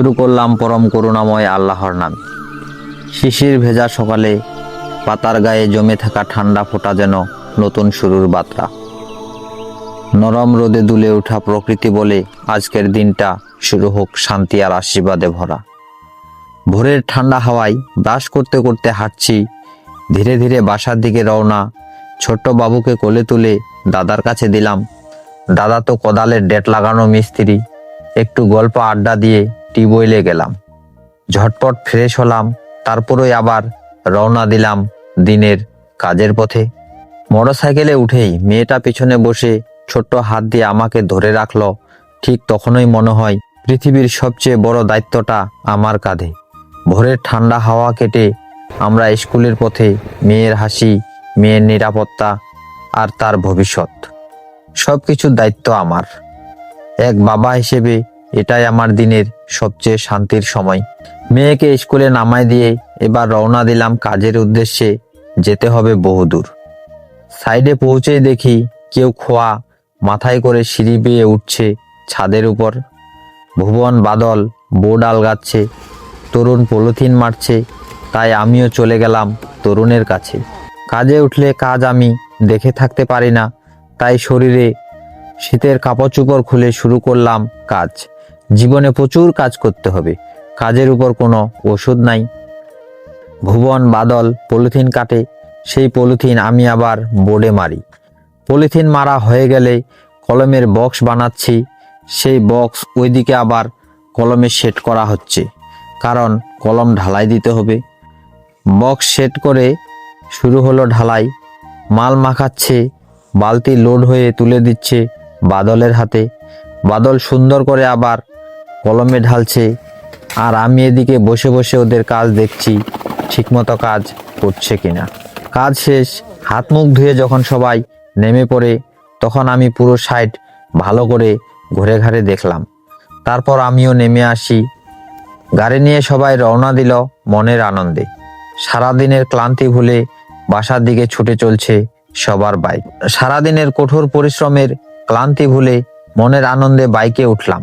শুরু করলাম পরম করুণাময় আল্লাহর নাম। শিশির ভেজা সকালে পাতার গায়ে জমে থাকা ঠান্ডা ফোঁটা যেন নতুন শুরুর বার্তা। নরম রোদে দুলে ওঠা প্রকৃতি বলে আজকের দিনটা শুরু হোক শান্তি আর আশীর্বাদে ভরা। ভোরের ঠান্ডা হাওয়ায় ব্রাশ করতে করতে হাঁটছি, ধীরে ধীরে বাসার দিকে রওনা, ছোট্ট বাবুকে কোলে তুলে দাদার কাছে দিলাম, দাদা তো কোদালের ডেট লাগানো মিস্ত্রি, একটু গল্প আড্ডা দিয়ে টিউবওয়েলে গেলাম। ঝটপট ফ্রেশ হলাম, তারপরেই আবার রওনা দিলাম দিনের কাজের পথে। মোটরসাইকেলে উঠেই মেয়েটা পিছনে বসে ছোট্ট হাত দিয়ে আমাকে ধরে রাখল। ঠিক তখনই মনে হয় পৃথিবীর সবচেয়ে বড় দায়িত্বটা আমার কাঁধে। ভোরের ঠান্ডা হাওয়া কেটে আমরা স্কুলের পথে মেয়ের হাসি, মেয়ের নিরাপত্তা আর তার ভবিষ্যৎ। সব কিছুর দায়িত্ব আমার। এক বাবা হিসেবে এটাই আমার দিনের সবচেয়ে শান্তির সময়। মেয়েকে স্কুলে নামায় দিয়ে এবার রওনা দিলাম কাজের উদ্দেশ্যে যেতে হবে বহুদূর। সাইডে পৌঁছেই দেখি কেউ খোয়া মাথায় করে সিঁড়ি বেয়ে উঠছে ছাদের উপর। ভুবন বাদল বোর্ডাল গাচ্ছে তরুণ পলিথিন মারছে, তাই আমিও চলে গেলাম তরুণের কাছে। কাজে উঠলে কাজ আমি দেখে থাকতে পারি না, তাই শরীরে শীতের কাপড় চোপড় খুলে শুরু করলাম কাজ। জীবনে প্রচুর কাজ করতে হবে। কাজের উপর কোনো ওষুধ নাই। ভুবন, বাদল, পলিথিন কাটে, সেই পলিথিন আমি আবার বোর্ডে মারি। পলিথিন মারা হয়ে গেলে কলমের বক্স বানাচ্ছি, সেই বক্স ওইদিকে আবার কলমে সেট করা হচ্ছে, কারণ কলম ঢালাই দিতে হবে। বক্স সেট করে শুরু হলো ঢালাই। মাল মাখাচ্ছে, বালতি লোড হয়ে তুলে দিচ্ছে বাদলের হাতে। বাদল সুন্দর করে আবার কলমে ঢালছে। আর আমি এদিকে বসে বসে ওদের কাজ দেখছি, ঠিকমতো কাজ করছে কিনা। কাজ শেষ, হাত মুখ ধুয়ে যখন সবাই নেমে পড়ে, তখন আমি পুরো সাইড ভালো করে ঘুরে ঘাড়ে দেখলাম। তারপর আমিও নেমে আসি। গাড়ি নিয়ে সবাই রওনা দিল মনের আনন্দে। সারাদিনের ক্লান্তি ভুলে বাসার দিকে ছুটে চলছে সবার বাইক। সারাদিনের কঠোর পরিশ্রমের ক্লান্তি ভুলে মনের আনন্দে বাইকে উঠলাম।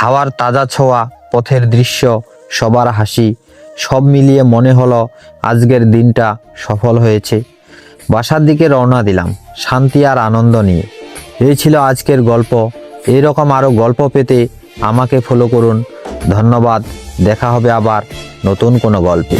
হাওয়ার তাজা ছোঁয়া, পথের দৃশ্য, সবার হাসি, সব মিলিয়ে মনে হলো আজকের দিনটা সফল হয়েছে। বাসার দিকে রওনা দিলাম, শান্তি আর আনন্দ নিয়ে। এই ছিল আজকের গল্প। এরকম আরও গল্প পেতে আমাকে ফলো করুন। ধন্যবাদ। দেখা হবে আবার নতুন কোনো গল্পে।